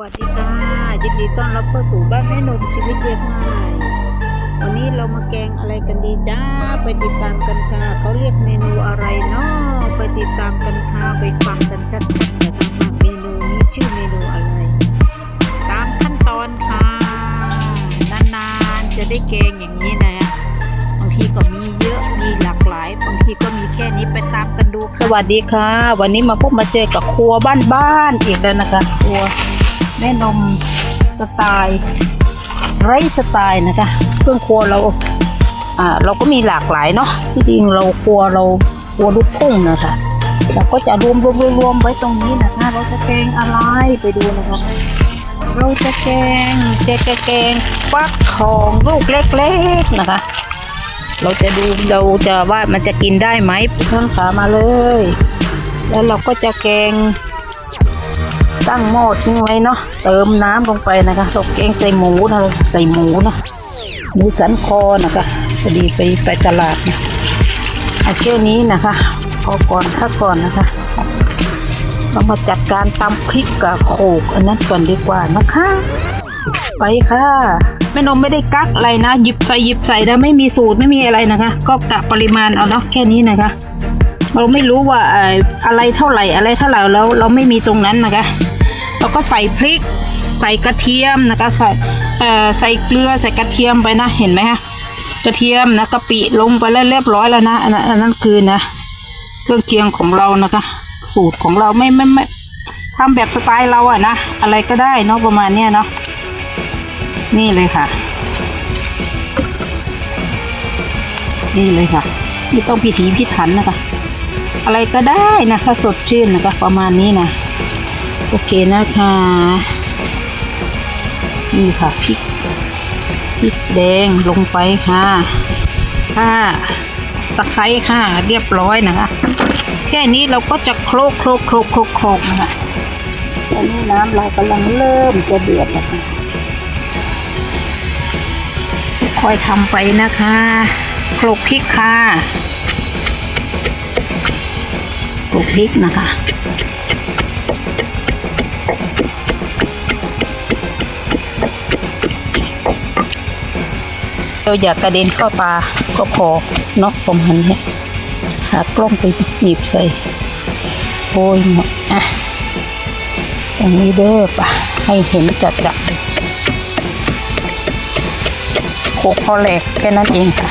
วัสดีค่ะยินดีต้อนรับเข้าสู่บ้านแม่นมชีวิตเรียบง่ายวันนี้เรามาแกงอะไรกันดีจ้าไปติดตามกันค่ะเขาเรียกเมนูอะไรเนาะไปติดตามกันค่ะไปฟังกันชัดๆนะคะว่าเมนูนี้ชื่อเมนูอะไร ตามขั้นตอนค่ะนานๆจะได้แกงอย่างนี้นะบางทีก็มีเยอะมีหลากหลายบางทีก็มีแค่นี้ไปตามกันดูสวัสดีค่ะ วันนี้มาพบมาเจอกับครัวบ้านๆอีกแล้วนะคะครัว แม่นมสไตล์ไรสไตล์นะคะเครื่องครัวเราอ่าเราก็มีหลากหลายเนาะที่จริงเราครัวเราครัวลูกทุ่งนะคะเราก็จะรวมรวมรวมรวมไว้ตรงนี้นะคะเราจะแกงอะไรไปดูนะคะเราจะแกงจะจะแกงฟักทองลูกเล็กๆนะคะ เราจะดูเราจะว่ามันจะกินได้ไหมเพิ่มขามาเลย แล้วเราก็จะแกง ตั้งหม้อทิ้งไว้เนาะเติมน้ำลงไปนะคะเราแกงใส่หมูนะใส่หมูนะหมูสันคอนะคะพอดีไปไปตลาดนะเอาแค่นี้นะคะพอก่อนถ้าก่อนนะคะเรามาจัดการตำพริกกับโขกอันนั้นก่อนดีกว่านะคะ ไปค่ะแม่นมไม่ได้กักอะไรนะหยิบใส่หยิบใส่นะไม่มีสูตรไม่มีอะไรนะคะ ก็กะปริมาณเอาเนาะแค่นี้นะคะเราไม่รู้ว่าเอออะไรเท่าไหร่อะไรเท่าไหร่แล้วเราไม่มีตรงนั้นนะคะ เราก็ใส่พริก ใส่กระเทียมนะคะใส่เอ่อใส่เกลือใส่กระเทียมไปนะเห็นไหมคะกระเทียมนะกะปิลงไปแล้วเรียบร้อยแล้วนะอันนั้นอันนั้นคือนะเครื่องเคียงของเรานะคะ สูตรของเราไม่ไม่ไม่ทำแบบสไตล์เราอะนะอะไรก็ได้เนาะประมาณเนี้ยเนาะนี่เลยค่ะ นี่เลยค่ะไม่ต้องพิถีพิถันนะคะ อะไรก็ได้นะถ้าสดชื่นนะคะประมาณนี้นะ โอเคนะคะ นี่ค่ะพริกพริกแดงลงไปค่ะค่ะตะไคร้ค่ะ เรียบร้อยนะคะ แค่นี้เราก็จะโคลกโคลกโคลกโคลกโคลกนะคะตอนนี้น้ำเรากำลังเริ่มจะเดือดนะคะค่อยทำไปนะคะโคลกพริกค่ะโคลกพริกนะคะ เราอยากกระเด็นเข้าตาก็พอเนอกประมาณนี้ขากล้องไปหนีบใส่ โอ้ยหมดอะตรงนี้เด้อปะให้เห็นจัดจัดโขกพอแหลกแค่นั้นเองค่ะ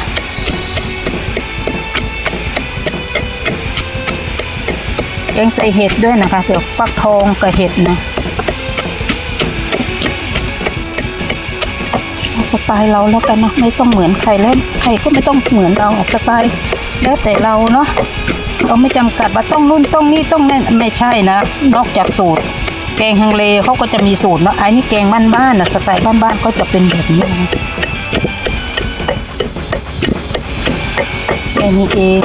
แกงใส่เห็ดด้วยนะคะเดี๋ยวฟักทองกับเห็ดนะ สไตล์เราแล้วกันนะไม่ต้องเหมือนใครเล่นใครก็ไม่ต้องเหมือนเราสไตล์แล้วแต่เราเนาะเราไม่จำกัดว่าต้องนู่นต้องนี่ต้องนั่นไม่ใช่นะ นอกจากสูตร แกงฮังเลเขาก็จะมีสูตรเนาะไอ้นี่แกงบ้านๆนะสไตล์บ้านๆก็จะเป็นแบบนี้นะแค่นี้เอง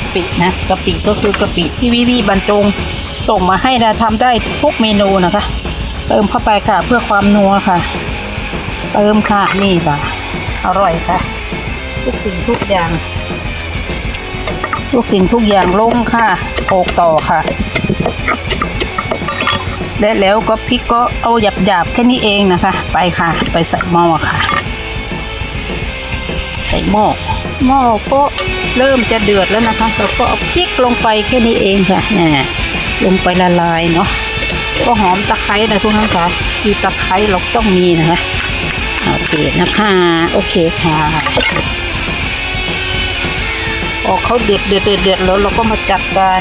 กะปินะกะปิก็คือกะปิที่วิวีบรรจง ส่งมาให้นะทำได้ทุกเมนูนะคะ เติมเข้าไปค่ะเพื่อความนัวค่ะ เติมค่ะนี่ค่ะ อร่อยค่ะ ทุกสิ่งทุกอย่าง ทุกสิ่งทุกอย่างลงค่ะโขกต่อค่ะและแล้วก็พริกก็เอาหยาบๆแค่นี้เองนะคะ ไปค่ะ ไปใส่หม้อค่ะ ใส่หม้อหม้อก็เริ่มจะเดือดแล้วนะคะเราก็เอาพริกลงไปแค่นี้เองค่ะนี่ ลงไปละลายเนาะก็หอมตะไคร้นะทุกท่านค่ะคือตะไคร้เราต้องมีนะคะโอเคนะคะโอเคค่ะพอเขาเดือดเดือดเดือดแล้วเราก็มาจัดการ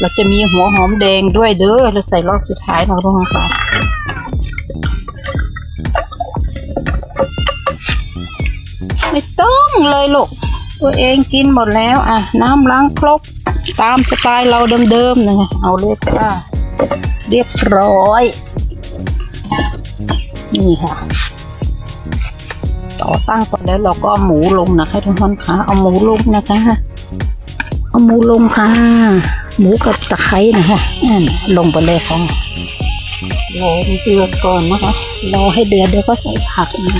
เราจะมีหัวหอมแดงด้วยเด้อเราใส่รอบสุดท้ายนะทุกท่านค่ะไม่ต้องเลยลูก ตัวเองกินหมดแล้วอะ น้ำล้างครกตามสไตล์เราเดิมๆนะเอาเลยค่ะเรียบร้อย นี่ค่ะ ต่อตั้งก่อนแล้วเราก็หมูลงนะคะทุกท่านคะเอาหมูลงนะคะเอาหมูลงค่ะ หมูกับตะไคร้นะคะนั่ลงไปเลยค่ะรอเดือดก่อนนะคะรอให้เดือดเดี๋ยวก็ใส่ผักนะ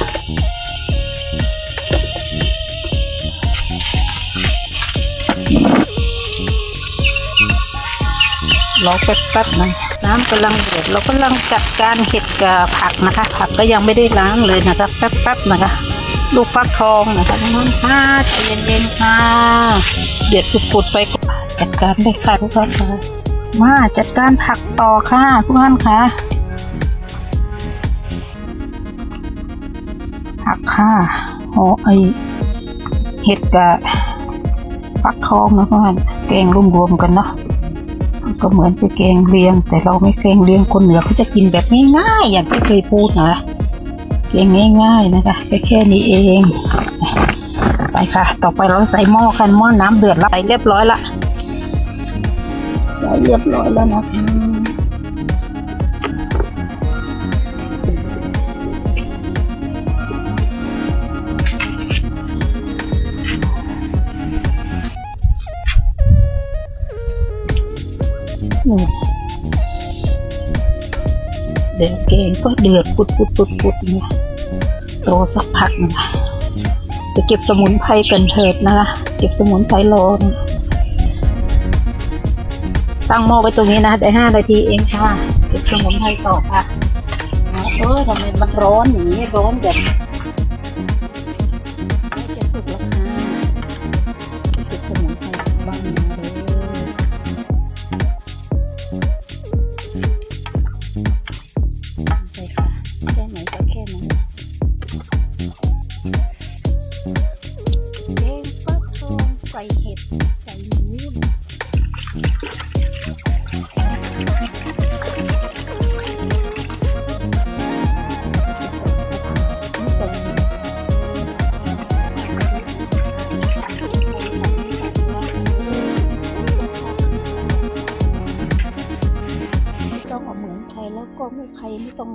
รอแป๊บๆนะน้ำกำลังเดือดเรากำลังจัดการเห็ดกับผักนะคะ ผักก็ยังไม่ได้ล้างเลยนะคะแป๊บๆนะคะลูกฟักทองนะคะน้องค่ะใจเย็นๆค่ะเดือดปุดๆไปก่อนจัดการได้ค่ะทุกท่านค่ะมาจัดการผักต่อค่ะทุกท่านค่ะผักค่ะโอ้ไอเห็ดกับฟักทองนะทุกท่านแกงรวมๆกันเนาะ ก็เหมือนไปแกงเลียง แต่เราไม่แกงเลียงคนเหนือเขาจะกินแบบง่ายๆอย่างที่เคยพูดนะเพียงง่าย ๆนะคะแค่แค่นี้เอง ไปค่ะ ต่อไปเราใส่หม้อกันหม้อน้ำเดือดละใส่เรียบร้อยละใส่เรียบร้อยแล้วนะ คะนี่เดือดเกงก็เดือดปุดปุดปุดปุดเนี่ยรอสักพักนะจะเก็บสมุนไพรกันเถิดนะคะเก็บสมุนไพรรอนะตั้งหม้อไว้ตรงนี้นะ ได้ห้านาทีเองค่ะ เก็บสมุนไพรต่อค่ะเออทำไมมันร้อนอย่างนี้ร้อนแบบ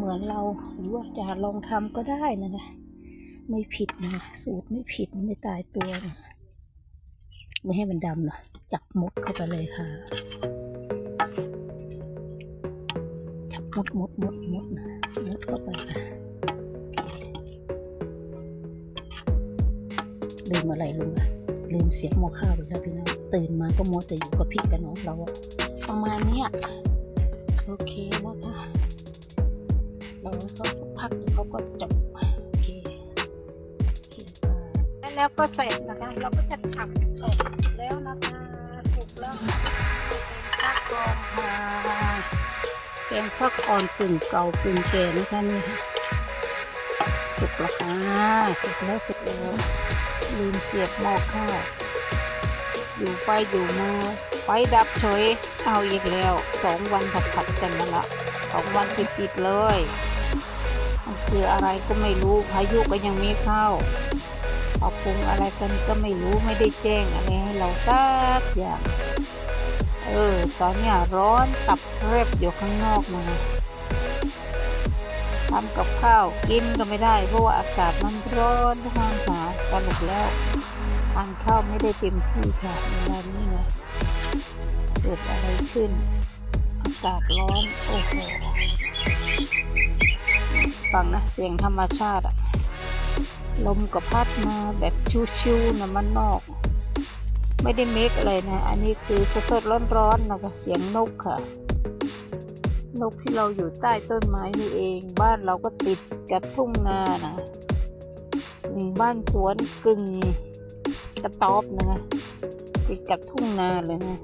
เหมือนเราหรือว่าจะลองทำก็ได้นะนะไม่ผิดนะสูตรไม่ผิดไม่ตายตัวนะไม่ให้มันดำนะจับมดเข้าไปเลยค่ะ จับมดมดมดมดนะมดเข้าไปค่ะโอเลืมอะไรลุงอะลืมเสียงหม้อข้าวไปแล้วพี่น้องตื่นมาก็มัวแต่อยู่กับพี่กับน้องเราอะประมาณนี้โอเคนะคะเราก็สักพักเขาก็จบโอเคโอเคแล้วก็เสร็จนะคะเราก็จะทำออกแล้วนะคะถูกแล้วเป็นฟักทองค่ะเป็นฟักอ่อนกึ่งเก่ากึ่งแก่นะคะนี่ค่ะสุกแล้วค่ะสุกแล้วสุกแล้วลืมเสียบหม้อข้าวอยู่ไปอยู่มาไฟดับเฉยเอาอีกแล้วสองวันผัดๆกันมาละสองวันติดติดๆเลย คืออะไรก็ไม่รู้พายุก็ยังไม่เข้าปรับปรุงอะไรกันก็ไม่รู้ไม่ได้แจ้งอะไรให้เราสักอย่าง เออ ตอนเนี้ยร้อนตับเรียบอยู่ข้างนอกนะทำกับข้าวกินก็ไม่ได้ เพราะว่าอากาศมันร้อนทางหาสรุปแล้วทานข้าวไม่ได้เต็มที่ค่ะเวลานี้นะเกิดอะไรขึ้น อากาศร้อน โอ้โห ฟังนะ เสียงธรรมชาติอะลมก็พัดมาแบบชิวๆนะมันนอก ไม่ได้เมคอะไรนะ อันนี้คือสดๆร้อนๆนะคะเสียงนกค่ะ นกที่เราอยู่ใต้ต้นไม้นี่เอง บ้านเราก็ติดกับทุ่งนานะบ้านสวนกึ่งกระต๊อบนะคะติดกับทุ่งนาเลยนะ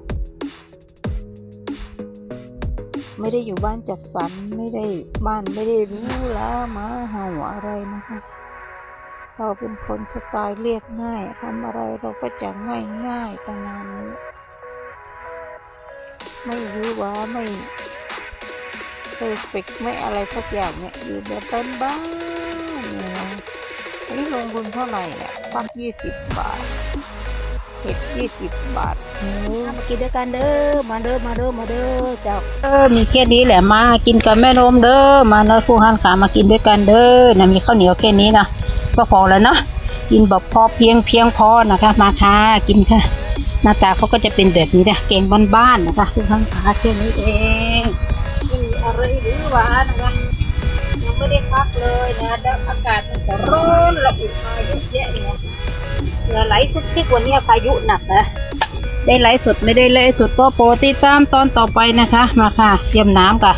ไม่ได้อยู่บ้านจัดสรรไม่ได้บ้านไม่ได้รู้ล้ามาเห่าอะไรนะคะ เราเป็นคนสไตล์เรียบง่ายทำอะไรเราก็จะง่ายง่ายประมาณนี้ไม่รู้ว่าไม่เพอร์เฟกไม่อะไรสักอย่างเนี่ยอยู่แบบบ้านบ้านเนี่ยอันนี้ลงทุนเท่าไหร่เนี่ยฟักยี่สิบบาท เห็ดยี่สิบบาทหมูมากินด้วยกันเด้อ มาเด้อ มาเด้อ มาเด้อเจ้าเออมีแค่นี้แหละมา กินกับแม่นมเด้อ มาเนอะผู้หันขามากินด้วยกันเด้อนะมีข้าวเหนียวแค่นี้นะก็พอแล้วเนาะ กินแบบพอเพียงเพียงพอนะคะ มาค่ะ กินค่ะ หน้าตาเขาก็จะเป็นแบบนี้นะแกงบ้านๆนะคะผู้หันขาแค่นี้เองไม่มีอะไรหรือหวานนะคะยังไม่ได้พักเลยนะแล้วอากาศมันก็ร้อนระอุมาเยอะแยะเนี่ย เหงื่อไหลซึกวันนี้พายุหนักนะ ได้ไหลฟ์สดไม่ได้ไลฟ์สดก็โปรติดตามตอนต่อไปนะคะ มาค่ะเตรียมน้ำค่ะ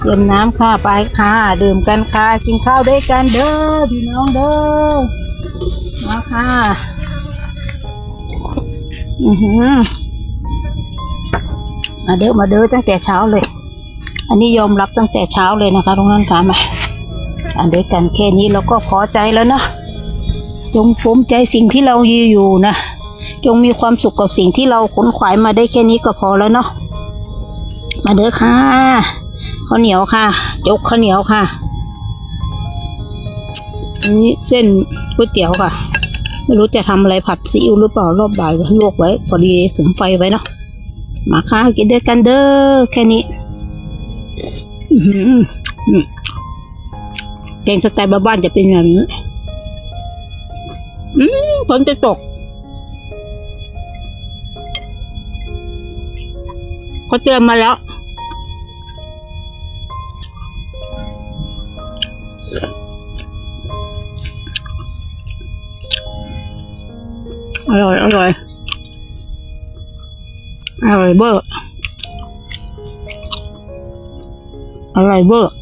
เตรียมน้ำค่ะไปค่ะ ดื่มกันค่ะ กินข้าวด้วยกันเด้อพี่น้องเด้อมาค่ะอือหือมาเด้อมาเด้อตั้งแต่เช้าเลย อันนี้ยอมรับตั้งแต่เช้าเลยนะคะตรงนั้นค่ะมาอันเดียวกันแค่นี้เราก็พอใจแล้วเนาะ จงภูมิใจสิ่งที่เรามีอยู่นะ จงมีความสุขกับสิ่งที่เราขนขวายมาได้แค่นี้ก็พอแล้วเนาะ มาเด้อค่ะ ข้าวเหนียวค่ะ จกข้าวเหนียวค่ะ อันนี้เส้นก๋วยเตี๋ยวค่ะ ไม่รู้จะทำอะไรผัดซีอิ๊วหรือเปล่ารอบบ่ายก็ลวกไว้ พอดีถึงไฟไว้เนาะ มาค่ะกินด้วยกันเด้อแค่นี้อื้อหืออืมแกงสไตล์บ้านๆจะเป็นแบบนี้ อืมฝนจะตกเขาเตือนมาแล้ว อร่อย อร่อย อร่อยเบอร์อร่อยเบอร์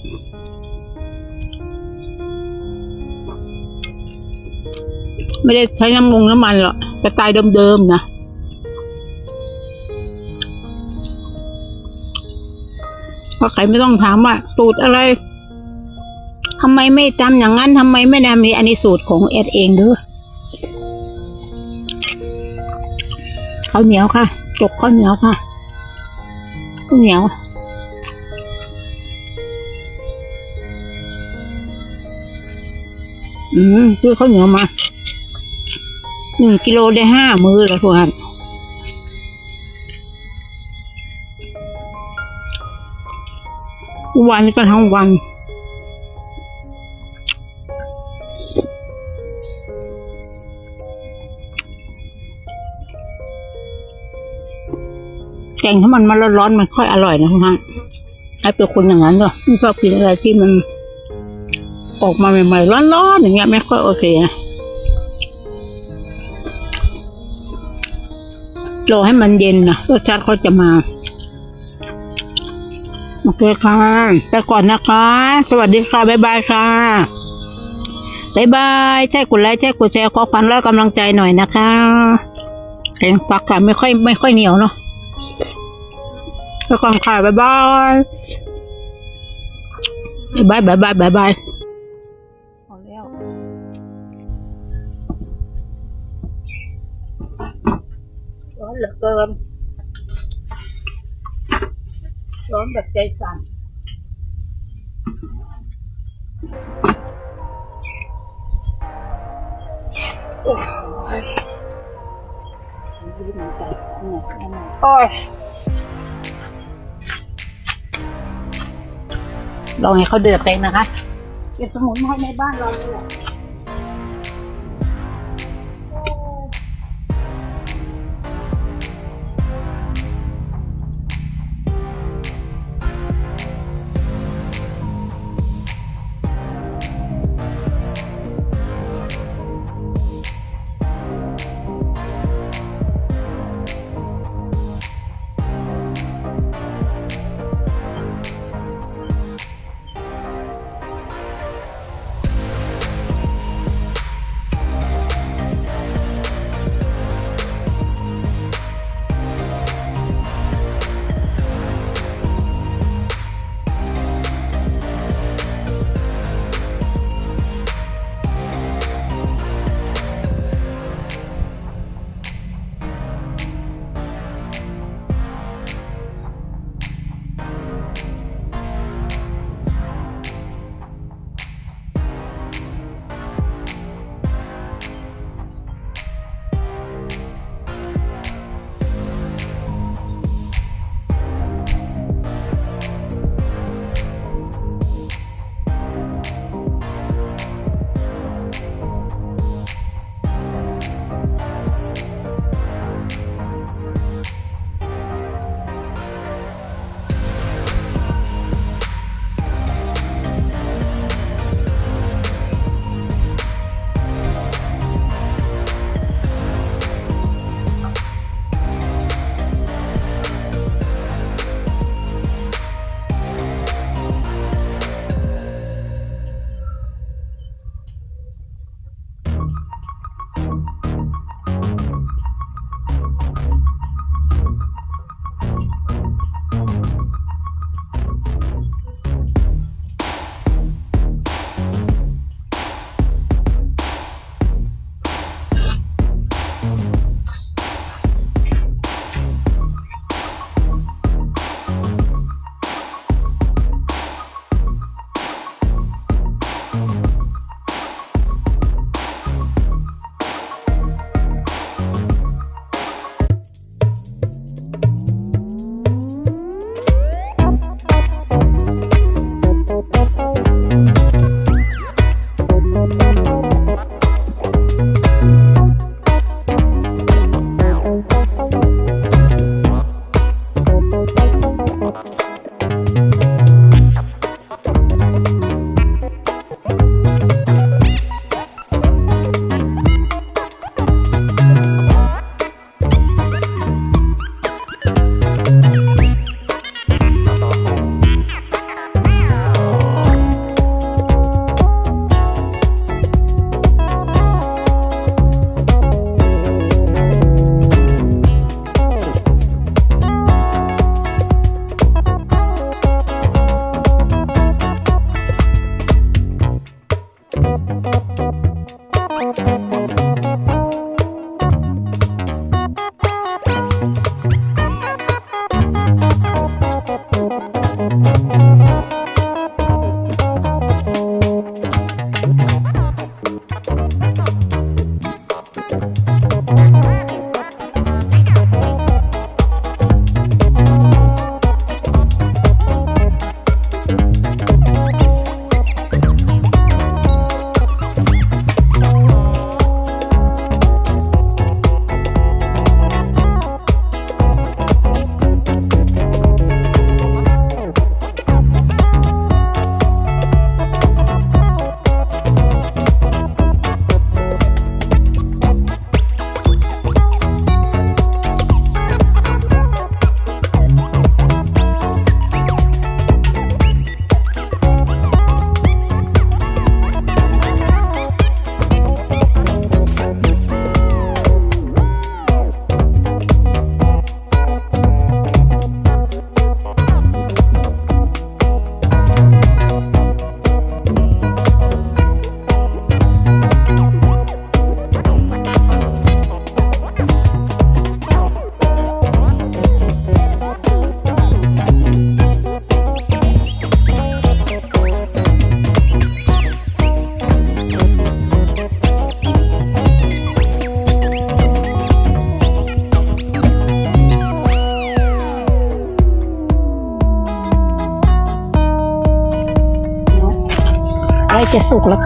ไม่ได้ใช้น้ำมงน้ำมันหรอกสไตล์เดิมๆนะเพราะใครไม่ต้องถามว่าสูตรอะไรทำไมไม่ทำอย่างนั้นทำไมไม่ทำนี้อันนี้สูตรของเอ็ดเองเด้อข้าวเหนียวค่ะจกข้าวเหนียวค่ะข้าวเหนียวอืมซื้อข้าวเหนียวมา หนึ่งกิโลได้ห้ามือแล้วทุกท่านวันนี้ก็ทั้งวันแกงถ้ามันมาร้อนๆมันค่อยอร่อยนะทุกท่านไอ้เป็นคนอย่างนั้นเหรอไม่ชอบกินอะไรที่มัน ออกมาใหม่ๆร้อนๆอย่างเงี้ยไม่ค่อยโอเคนะ รอให้มันเย็นนะรสชาติเขาจะมาโอเคค่ะไปก่อนนะคะ สวัสดีค่ะ บ๊ายบายค่ะ บ๊ายบาย ใช่กดไลค์ ใช่กดแชร์ ขอควันแล้วกำลังใจหน่อยนะคะแข็งฟักค่ะไม่ค่อยไม่ค่อยเหนียวเนาะไปก่อนค่ะ บ๊ายบาย บ๊ายบาย บ๊ายบาย บ๊ายบาย เหลือเกิน ร้อนแบบใจสั่นโอ้ยลองให้เขาเดือดไปนะคะ เก็บสมุนไพรในบ้านเราเลยแหละ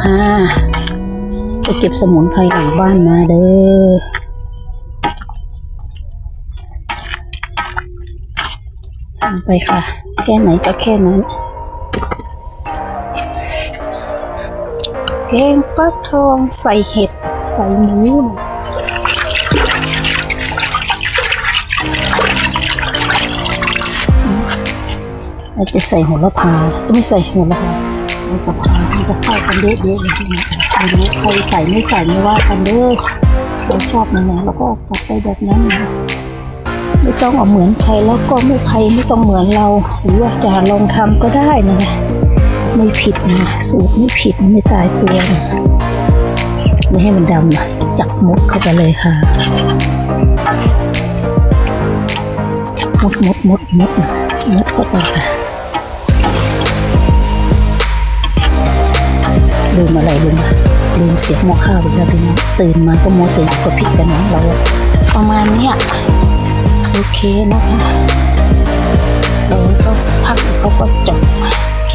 ค่ะ ไปเก็บสมุนไพรหลังบ้านมาเด้อทำไปค่ะ แค่ไหนก็แค่นั้นแกงฟักทองใส่เห็ด ใส่หมูเราจะใส่โหัวละพาไม่ใส่โหัวละพา กับพามันจะเข้ากันเยอะๆเลยทีนี้ไม่รู้ใครใส่ไม่ใส่ไม่ว่ากันเด้อเราชอบยังไงเราก็กลับไปแบบนั้นนะไม่ต้องเอาเหมือนใครแล้วก็ไม่ใครไม่ต้องเหมือนเรา หรือว่าจะลองทำก็ได้นะไม่ผิดนะสูตรไม่ผิดไม่ตายตัวนะไม่ให้มันดำนะจับมุดเข้าไปเลยค่ะจับมุดมุดมุดมุดมุดเข้าไปค่ะ ลืมอะไรลืมลืมเสียงหม้อข้าวอีกแล้วพี่น้องตื่นมาก็มัวตื่นก็ผิดกันนะเราประมาณเนี้ยโอเคนะคะเราก็สักพักเขาก็จบโอเค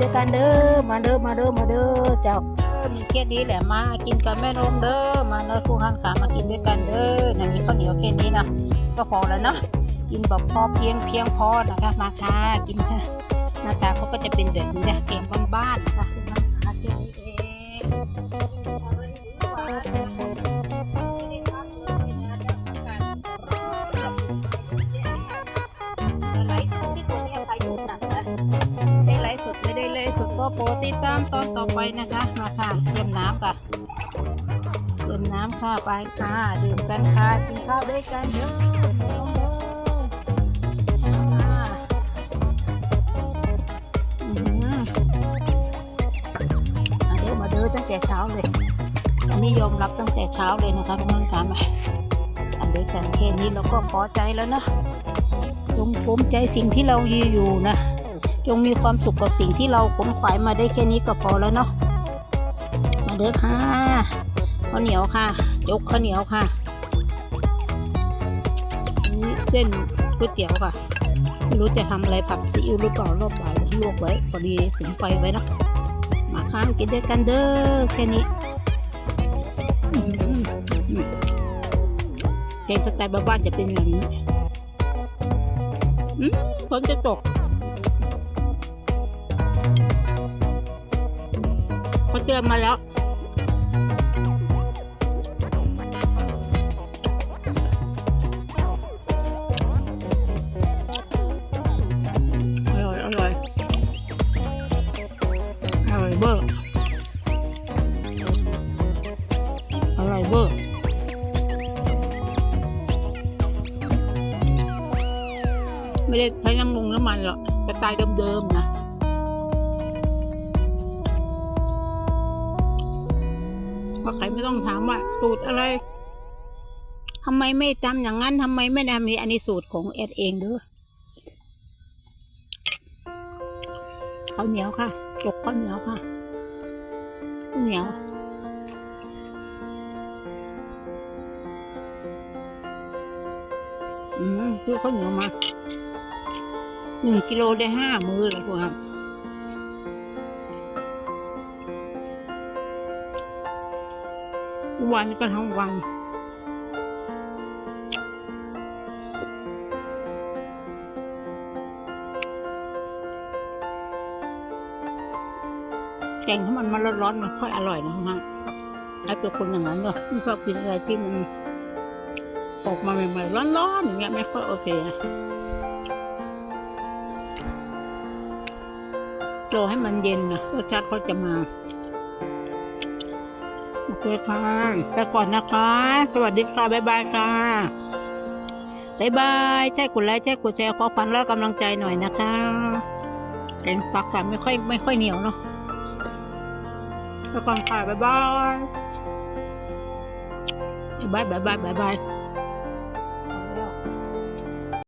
ด้วยกันเด้อมาเด้อมาเด้อมาเด้อเจ้ามีแค่นี้แหละมากินกับแม่นมเด้อมาเด้อคู่ข้างขามากินด้วยกันเด้อนะมีข้าวเหนียวแค่นี้นะก็พอแล้วเนาะกินแบบพอเพียงเพียงพอนะคะมาค่ะกินค่ะหน้าตาเขาก็จะเป็นแบบนี้นะเกมบ้านๆนะคะ โปรดติดตามตอนต่อไปนะคะมาค่ะเตรียมน้ำค่ะเตรียมน้ำค่ะไปค่ะดื่มกันค่ะกินข้าวด้วยกันเด้อะมาเด้อมาเด้อตั้งแต่เช้าเลย อันนี้ยอมรับตั้งแต่เช้าเลยนะคะทุกท่านค่ะมาอันเด้วยกันแค่นี้เราก็พอใจแล้วนะจงภูมิใจสิ่งที่เรายือยู่นะ จงมีความสุขกับสิ่งที่เราขนขวายมาได้แค่นี้ก็พอแล้วเนาะมาเด้อค่ะข้าวเหนียวค่ะ ยกข้าวเหนียวค่ะอันนี้เส้นก๋วยเตี๋ยวค่ะไม่รู้จะทำอะไรผัดซีอิ๊วหรือเปล่ารอบบ่ายลวกไว้พอดีถึงไฟไว้เนาะมาค่ะกินด้วยกันเด้อแค่นี้อืมอืมแกงสไตล์บ้านๆจะเป็นอย่างนี้อืมฝนจะตก เขาเตือนมาแล้ว อร่อย อร่อย อร่อยเบอร์อร่อยเบอร์ไม่ได้ใช้น้ำมันน้ำมันหรอกสไตล์เดิมๆนะ ว่าใครไม่ต้องถามว่าสูตรอะไรททำไมไม่ทำอย่างนั้นทำไมไม่ทำนี้อันนี้สูตรของแอดเองเด้อข้าวเหนียวค่ะจกข้าวเหนียวค่ะข้าวเหนียวอืมซื้อข้าวเหนียวมาหนึ่งกิโลได้ห้ามือเลยพวครับ วันก็ทั้งวันแกงที่มันมันร้อนๆมันค่อยอร่อยนะฮะไอ้เป็นคนอย่างนั้นเนาะไม่ชอบกินอะไรที่มันออกมาใหม่ๆร้อนๆอย่างเงี้ยไม่ค่อยโอเคอะรอให้มันเย็นนะรสชาติเขาจะมา โอเคค่ะไปก่อนนะคะ สวัสดีค่ะ บ๊ายบายค่ะ บ๊ายบายแช่กดไลค์แช่กดแชร์ขอฟันแล้วกำลังใจหน่อยนะคะแกงฟักกันไม่ค่อยไม่ค่อยเหนียวเนาะไปก่อนค่ะ บ๊ายบาย บ๊ายบาย บ๊ายบาย บ๊ายบาย